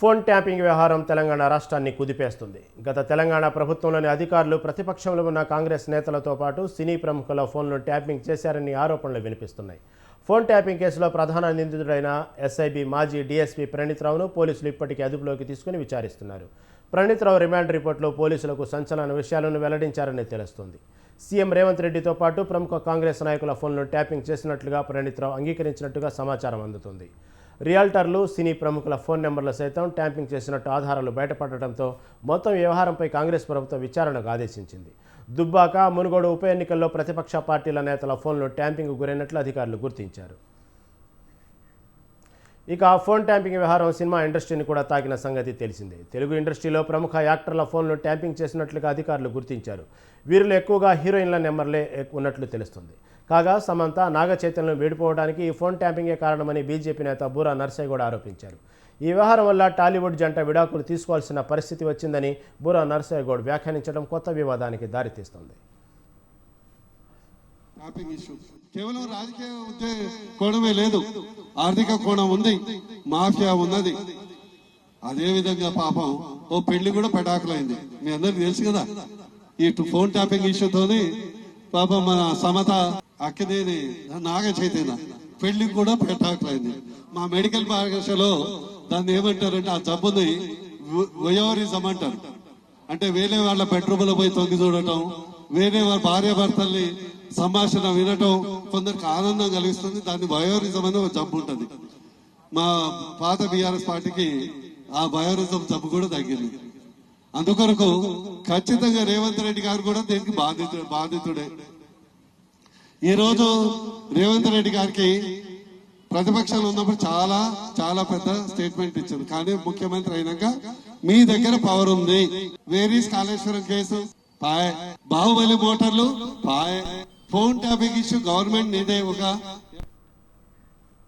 Phone tapping వ్యవహారం తెలంగాణ రాష్ట్రాన్ని కుదిపేస్తుంది. గత తెలంగాణ ప్రభుత్వంలోని అధికారులు ప్రతిపక్షంలో ఉన్న కాంగ్రెస్ నేతలతో పాటు సినీ ప్రముఖుల ఫోన్లు ట్యాపింగ్ చేశారని ఆరోపణలు వినిపిస్తున్నాయి. ఫోన్ ట్యాపింగ్ కేసులో ప్రధాన నిందితుడైన ఎస్ఐబి మాజీ డీఎస్పీ ప్రణీత్ రావును పోలీసులు ఇప్పటికీ అదుపులోకి తీసుకుని విచారిస్తున్నారు. ప్రణీత్ రావు రిమాండ్ రిపోర్టులో పోలీసులకు సంచలన విషయాలను వెల్లడించారని తెలుస్తుంది. సీఎం రేవంత్ రెడ్డితో పాటు ప్రముఖ కాంగ్రెస్ నాయకుల ఫోన్లను ట్యాపింగ్ చేసినట్లుగా ప్రణీత్ రావు అంగీకరించినట్టుగా సమాచారం అందుతుంది. రియాల్టర్లు సినీ ప్రముఖుల ఫోన్ నెంబర్లు సైతం ట్యాంపింగ్ చేసినట్టు ఆధారాలు బయటపడటంతో మొత్తం వ్యవహారంపై కాంగ్రెస్ ప్రభుత్వం విచారణకు ఆదేశించింది. దుబ్బాక మునుగోడు ఉప ఎన్నికల్లో ప్రతిపక్ష పార్టీల నేతల ఫోన్లు ట్యాంపింగ్ గురైనట్లు అధికారులు గుర్తించారు. ఇక ఫోన్ ట్యాంపింగ్ వ్యవహారం సినిమా ఇండస్ట్రీని కూడా తాకిన సంగతి తెలిసిందే. తెలుగు ఇండస్ట్రీలో ప్రముఖ యాక్టర్ల ఫోన్లు ట్యాంపింగ్ చేసినట్లుగా అధికారులు గుర్తించారు. వీరిలో ఎక్కువగా హీరోయిన్ల నెంబర్లే ఉన్నట్లు తెలుస్తుంది. కాగా సమంత నాగ చైతన్యం ఈ ఫోన్ ట్యాంపింగే కారణమని బీజేపీ నేత బూరా నర్సయ్య కూడా ఆరోపించారు. ఈ వ్యవహారం వల్ల టాలీవుడ్ జంట విడాకులు తీసుకోవాల్సిన పరిస్థితి వచ్చిందని బూరా నర్సయ్య గౌడ్ వ్యాఖ్యానించడం కొత్త వివాదానికి దారితీస్తుంది. ట్యాపింగ్ ఇష్యూ కేవలం రాజకీయ ఉద్దే కోణమే లేదు. ఆర్థిక కోణం ఉంది. మాఫియా ఉన్నది. అదే విధంగా పాపం ఓ పెళ్ళి కూడా పెటాకులైంది. మీ అందరికి తెలుసు కదా? ఈ ఫోన్ ట్యాపింగ్ ఇష్యూతోని పాపం మన సమత అక్కదేని నాగ చైతన్య పెళ్ళి కూడా పెటాకులైంది. మా మెడికల్ పాఠశాలలో దాన్ని ఏమంటారంటే ఆ జబ్బుని వయోరిజం అంటారు. అంటే వేరే వాళ్ళ బెడ్రూమ్లో పోయి తొంగి చూడటం వేరే వాళ్ళ భార్య భర్తల్ని సంభాషణ వినటం కొందరికి ఆనందం కలిగిస్తుంది. దాన్ని బయోరిజం అనే ఒక జబ్బు ఉంటుంది. మా పాత బీఆర్ఎస్ పార్టీకి ఆ బయోరిజం జబ్బు కూడా తగ్గింది అందుకొరకు ఖచ్చితంగా రేవంత్ రెడ్డి గారు కూడా దీనికి బాధితుడు బాధితుడే. ఈ రోజు రేవంత్ రెడ్డి గారికి ప్రతిపక్షంలో ఉన్నప్పుడు చాలా చాలా పెద్ద స్టేట్మెంట్ ఇచ్చారు. కానీ ముఖ్యమంత్రి అయినాక మీ దగ్గర పవర్ ఉంది. వేరీస్ కాళేశ్వరం కేసు. పాయ్. బాహుబలి మోటార్లు. పాయ్. ఫోన్ ట్యాపింగ్ ఇష్యూ గవర్నమెంట్ నీదే ఒక